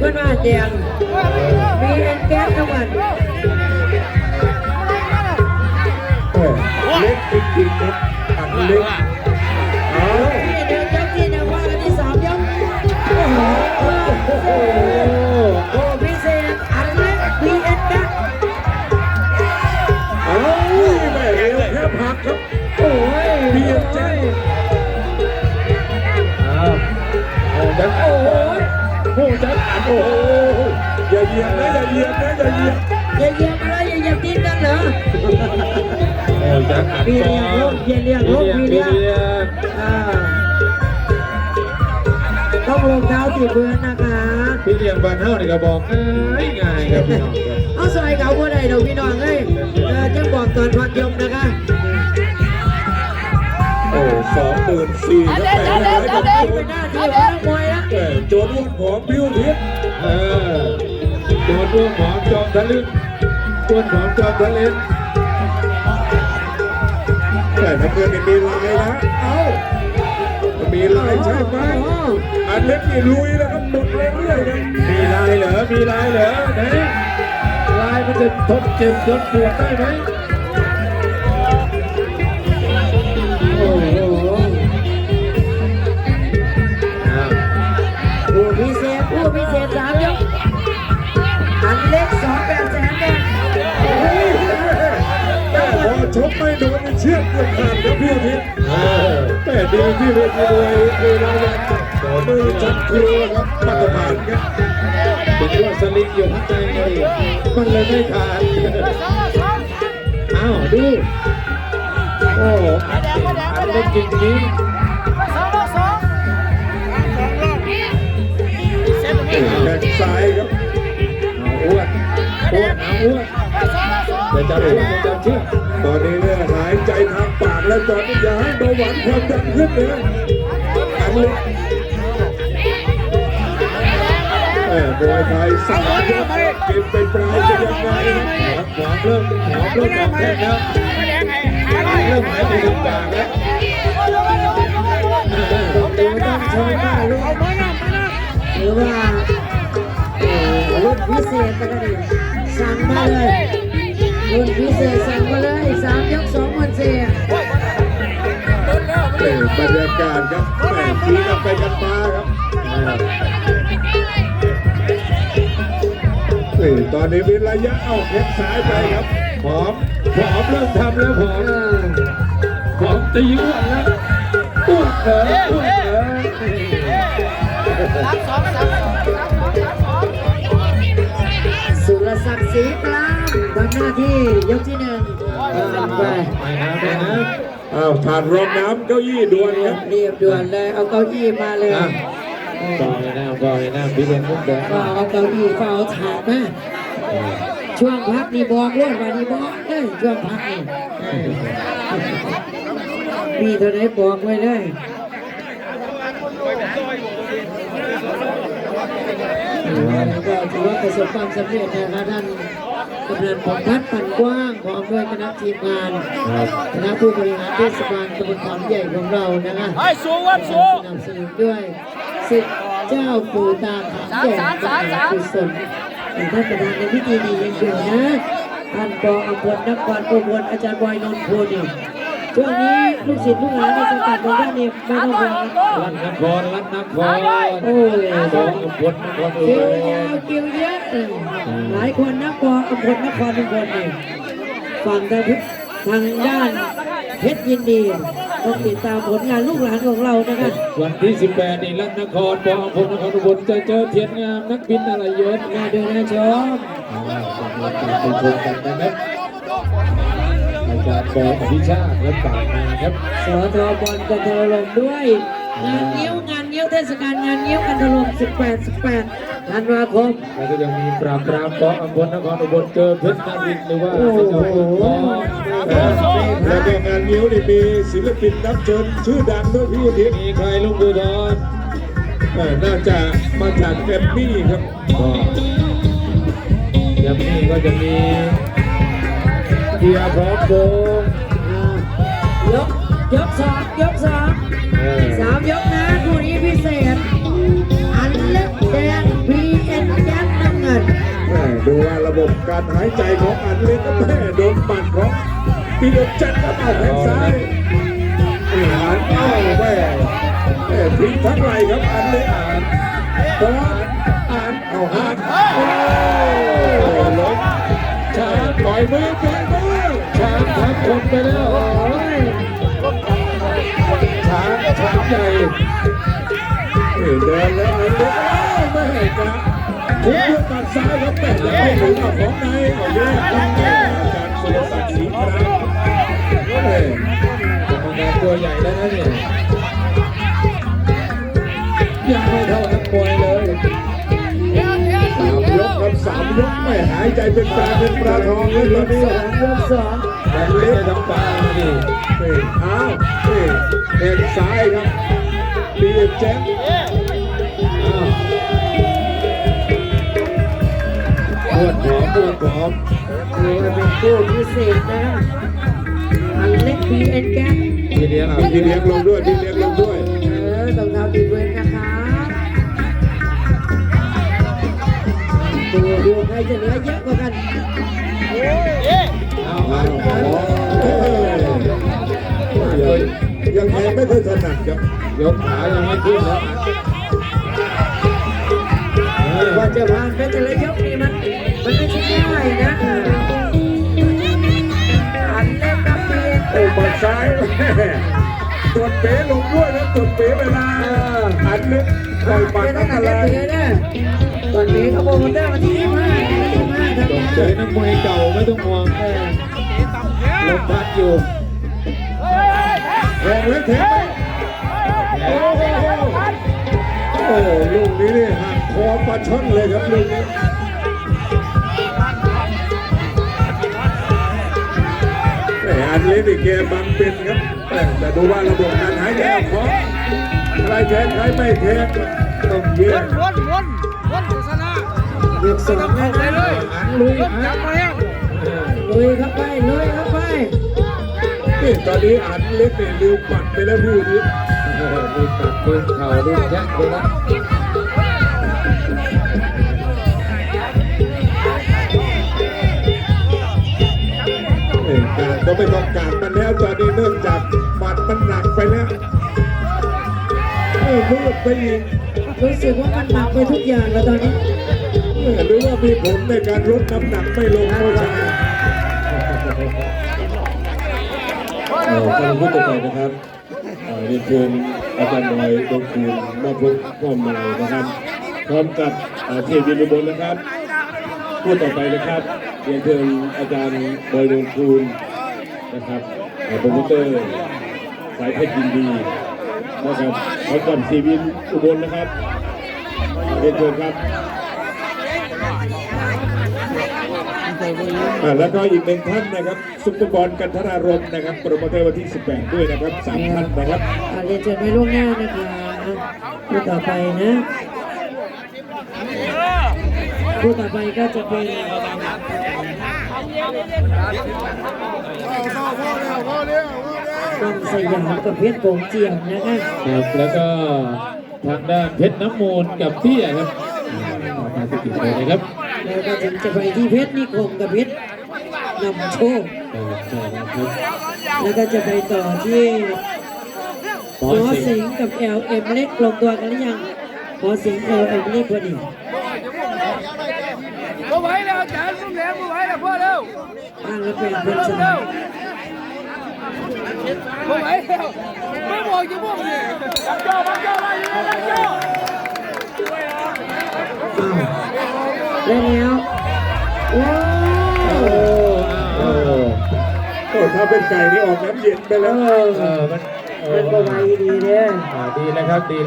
เพื่อนว่าแจงมีเอ็นแก๊สทั้งวันโอ้เล็กจริงๆครับอันเล็กเอาที่หนึ่งยกที่หนึ่งว่ากันที่สามยกโอ้โห อ้โหอย่าเหยียบนะอย่าเหยียบนะอย่าเหยียบอย่าเหยียบอะไรอย่าเหยียบตีนกันเหรอโอ้จังอัดพี่ก่เลี้ยงลูอกนพี่เลี้ยงลูกพี่เลี้ยงอ่าต้องลงเท้าตีพื้นนะคะพี่เลี้ยงบ้านเฮานี่ก็บอกง่ายง่ายๆครับพี่น้องครับเอาซอยเขาบ่ได้ดอกพี่น้องเอ้ยเออจะบอกตอนพักยมนะคะโอ้สองหมื่นสี่ครับแม่ร้อยครับเป็นหน้าที่ของนักมวยนะแต่โจรอ้วนผอมพิ้วทิพย์ เออโดนร่วงหอมจอมทะลึ่งต้วนหอมจอมทะเลนแต่น้ำเงินนี่มีลายนะ เอ้ามีลายใช่ไหมอันเล็กนี่ลุยแล้วครับหมดเลยเรื่อยๆครับมีลายเหรอ มีลายเหรอไหนลายมันจะทนเจ็บทนปวดได้ไหมโอ้โหอ้าผู้พิเศษผู้พิเศษสา เชือกเกือบขาดครับพิ้วทิพย์แต่ดีที่เวทีมวยเอราวันมือจับครัวครับมาตรฐานครับเป็นว่าสลิงอยู่ข้างในมันเลยไม่ขาดอ้าวดูโอ้อันอันเล็กจริงแข้งซ้ายครับอ้วนอ้วนอ้วน แต่จับอ้วนแต่จับเชือตอนนี้เนี่ยหายใจทางปากแล้วตอนนี้อย่าให้เบาหวานความดันขึ้นเลยอันเล็กแม่มวยไทยสามยกกินเป็นปลายจะยังไงครับหอมเริ่มหอมเริ่มออกแข้งแล้วเริ่มหายใจทางปากแล้วต้องดูต้องชมหน้าลูกหรือว่าเอ่อรุ่นพิเศษปกติสั่งมาเลย เอ่อบรรยากาศครับแม่ชี้กันไปกันมาครับเอ่อตอนนี้มีระยะเอาแข้งซ้ายไปครับหอมหอมเริ่มทำแล้วหอมหอมตีอ้วนแล้วอ้วนเหรออ้วนเหรอสุรศักดิ์ศรีกลางทำหน้าที่ยกที่หนึ่งไปไปนะไปนะ อ้าวถาดรองน้ำเก้าอี้ด่วนครับเรียบด่วนเลย เอาเก้าอี้มาเลยอะก่อนเลยนะก่อนเลยนะพี่เลี้ยงมุกแดงก็เอาเก้าอี้ก็เอาถาดมาช่วงพักนี่บอกเลยว่านี่บอกเลยช่วงพักนี่เออมีเท่าไหร่บอกไว้เลยก็ถือว่าประสบความสำเร็จนะครับท่าน กำนันผมพัดปันกว้างพร้อมด้วยคณะทีมงานครับคณะผู้บริหารเทศบาลตำบลขามใหญ่ของเรานะคะไอ้สูงวัดสูงสนับสนุนด้วยสิทธิ์เจ้าปู่ตาขามใหญ่มหากุศลท่านประธานในพิธีนี้ยังอยู่นะท่านปออำพลนครอุบลอาจารย์บอยนนท์โพนี่ ช่วงนี้ลูกศิษย์ลูกหลานในสังกัดของท่านนี่ไม่ต้องห่วงนะรันนครรันนครโอ้ยสองอุบลนครอุคิบวลยาวคิวเยอะเออหลายคนนักปออำพลนครอุบลนี่ฝั่งทางทางด้านเพชรยินดีต้องติดตามผลงานลูกหลานของเรานะคะวันที่ 18 นี่รันนครบออำเภอนครอุบลจะเจอเทียนงามนักบินอะไรเยอะน่าดูน่าชมอ่าไปชมกันนะครับ อาจารย์บออภิชาติและป่ากนาครับสอทอบอลกันทรลมด้วย งานเงี้ยวงานเงี้ยวเทศกาลงานเงี้ยวกันทรลม18 18ธันวาคมแล้วก็ยังมีปราบปรามบออำเภอนครอุบลเจอเพชรนารินทร์หรือว่าโอ้โหเจ้าขุนทองแล้วก็งานนิ้วนี่มีศิลปินรับเชิญชื่อดังด้วยพี่ทิพย์มีใครลุงบูทอนเอ่อน่าจะมาจากแกรมมี่ครับก็ยังมีก็จะมี เดียร์พร้อมโบงอ่ายกยกสองยกสองเออสามยกนะคู่นี้พิเศษ อันเล็กแดง BN บบการหายใจของอันเล็กก็แม่โดนปัดของปีเดจัดกับเอาแขนซ้ายนี่อันเอาแม่แม่พลิกทั้งไหลครับอันเล็กอ่านพร้อมอ่านเอาอ่านโอ้ล้มช้าปล่อยมือป ล่อยมือช้างทับคนไปแล้วโอ้ยช้างช้างใหญ่เดินแล้วอันเล็กเอาแม่กะทุบด้วยปัดซ้ายครับแม่ยังไม่ถึงเอาของในเอาแยกกันแม่การสุรศักดิ์ศรีครับเฮ้ยกรรมการตัวใหญ่แล้วนะเนี่ยยังไม่เท่านักมวยเลยสามยกครับสามยกไม่หายใจเป็นปลาเป็นปลาทองเลยตอนนี้สองยกสอง แต่ไม่ได้ำปลาดิเฮ้ยอ้าเฮ้ยเอ็นซ้ายครับปีเอ็มแจ็คอ้าวปวดหอมปวดหอมถือเป็นคู่พิเศษนะอันเล็กพีเอ็นแก๊ปทีเดียวอะพี่เลี้ยงลงด้วยพี่เลี้ยงลงด้วย เออต้องทำดีเวนนะคะดูดูใครจะเหลือเยอะกว่ากัน ยยังแทงไม่ค่อยถนัดครับยกขายังไม่ขึ้นแล้วเออกว่าจะผ่านไปแต่ละยกนี่มันมันไม่ใช่ง่ายนะอันเล็กกับพีเอ็นโอ้บัดซ้ายแม่ตรวจเป๋ลงด้วยนะตรวจเป๋เวลาอันลึกต่อยปัดไม่ต้อัองนตการรายเสียนะตอนนี้เขาโปรโมเตอร์มาที่ยี่ห้ายี่ห้าครับต้องเจอนักมวยเก่าไม่ต้องห่วงเออ ลมพัดอยู่แทงแล้วแทงไปโอ้โหโอ้โหลูกนี้นี่หักคอปลาช่อนเลยครับลูกนี้แหมอันเล็กนี่แกบังเป็นครับแต่แต่ดูว่าระบบการหายใจของใครแทงใครไม่แทงต้องเยอะวนวนวนโฆษณายกสองนะไปเลยอันลุยรอัถนจับมาแล้ว ลุยเข้าไปลุยเข้าไปนี่ตอนนี้อันเล็กเนี่ยลืมปัดไปแล้วพี่นี้โอ้โหดูตัดดูเข่าดูแข้งดูนะเออการก็ไม่ต้องการมันแล้วตอนนี้เนื่องจากบัดมันหนักไปแล้วเออมืดไปอีกรู้สึกว่ามันหนักไปทุกอย่างแล้วตอนนี้หรือว่ามีผลในการลดน้ำหนักไม่ลงโมชา เอ่อท่านผู้ต่อไปนะครับเอ่อเรียนเชิญอาจารย์บอยดงคูณมาพบข้อมูลนะครับ พร้อมกับเอ่อเทพวินุบลนะครับผู้ต่อไปนะครับเรียนเชิญอาจารย์บอยดงคูณนะครับเอ่อโปรโมเตอร์ สายเพชรยินดีนะครับพร้อมกับทีวินอุบลนะครับเรียนเชิญครับ แล้วก็อีกหนึ่งท่านนะครับซุปเปอร์บอลกันธนารมณ์นะครับโปรโมเตอร์วันที่ 18 ด้วยนะครับสามท่านนะครับอ่าเรียนเชิญไว้ล่วงหน้านะคะผู้ต่อไปนะผู้ต่อไปก็จะเป็นต้องสยามกับเพชรโขงเจียมนะคะครับแล้วก็ทางด้านเพชรน้ำมูลกับเตี้ยครับต่อมาติดเลยนะครับ แล้วก็ถึงจะไปที่เพชรนิคมกับเพชรนำโชคเออใช่นะครับแล้วก็จะไปต่อที่ปอหมอสิสิงงห์ห์กับ LM เล็กลงตัวกันหรือยังหมอสิงห์ LM เล็กพอดีบ่ไหวแล้วอาจารย์มึงแหลมบ่ไหวแล้วพ่อเร็วตั้งแล้วเป็นคนสาเร็มวบ่ไหวแล้วไม่บอกจะบอกเลยจับจ่อจับจ่อมาอยู่จับจ่ออ้าว ได้แล้วว้าวโอ้อ้โอ้ถ้าเป็นไก่นี่ออกน้ำเย็นไปแล้ว เออมันเออเป็นประวัยดีเด้ออ่าดีนะครับดี